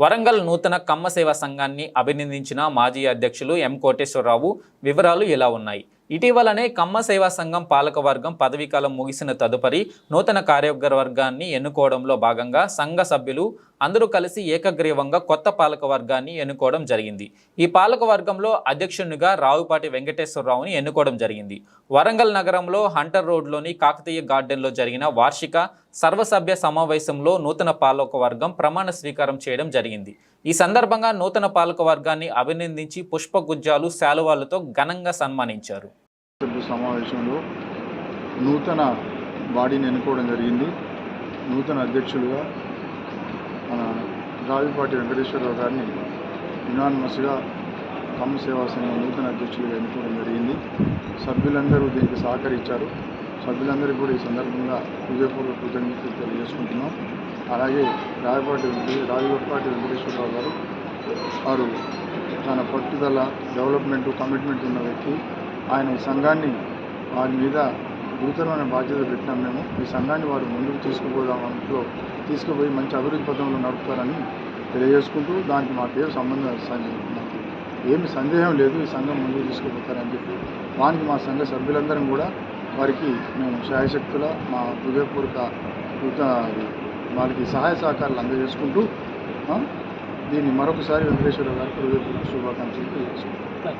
వరంగల్ నూతన కమ్మ సేవా సంఘాన్ని అభినందించిన మాజీ అధ్యక్షులు ఎం కోటేశ్వరరావు. వివరాలు ఇలా ఉన్నాయి? ఇటీవలనే కమ్మ సేవా సంఘం పాలకవర్గం పదవీకాలం ముగిసిన తదుపరి నూతన కార్యవర్గాన్ని ఎన్నుకోవడంలో భాగంగా సంఘ సభ్యులు అందరూ కలిసి ఏకగ్రీవంగా కొత్త పాలకవర్గాన్ని ఎన్నుకోవడం జరిగింది. ఈ పాలకవర్గంలో అధ్యక్షునిగా రావుపాటి వెంకటేశ్వరరావుని ఎన్నుకోవడం జరిగింది. వరంగల్ నగరంలో హంటర్ రోడ్లోని కాకతీయ గార్డెన్లో జరిగిన వార్షిక సర్వసభ్య సమావేశంలో నూతన పాలకవర్గం ప్రమాణ స్వీకారం చేయడం జరిగింది. ఈ సందర్భంగా నూతన పాలకవర్గాన్ని అభినందించి పుష్పగుజ్జాలు శాలువాలతో ఘనంగా సన్మానించారు. సభ్యు సమావేశంలో నూతన బాడీని ఎన్నుకోవడం జరిగింది. నూతన అధ్యక్షులుగా మన రావిపాటి వెంకటేశ్వరరావు గారిని యునానిమస్గా కమ్మ సేవా సంఘం నూతన అధ్యక్షులుగా ఎన్నుకోవడం జరిగింది. సభ్యులందరూ దీనికి సహకరించారు. సభ్యులందరికీ కూడా ఈ సందర్భంగా హృదయపూర్వక కృతజ్ఞతలు తెలియజేసుకుంటున్నాం. అలాగే రావిపాటి వెంకటే రావిపాటి వెంకటేశ్వరరావు గారు వారు తన పట్టుదల డెవలప్మెంట్ కమిట్మెంట్ ఉన్న వ్యక్తి. ఆయన ఈ సంఘాన్ని వారి మీద గురుతరమైన బాధ్యత పెట్టినాం మేము. ఈ సంఘాన్ని వారు ముందుకు తీసుకుపోదాం తీసుకుపోయి మంచి అభివృద్ధి పథంలో నడుపుతారని తెలియజేసుకుంటూ దానికి మాకేం సంబంధం స- ఏమి సందేహం లేదు ఈ సంఘం ముందుకు తీసుకుపోతారని చెప్పి దానికి మా సంఘ సభ్యులందరం కూడా వారికి మేము శాయశక్తుల మా హృదయపూర్వక వారికి సహాయ సహకారాలు అందజేసుకుంటూ దీన్ని మరొకసారి వెంకటేశ్వర గారికి హృదయపూర్వక శుభాకాంక్షలు తెలియజేసుకుంటాం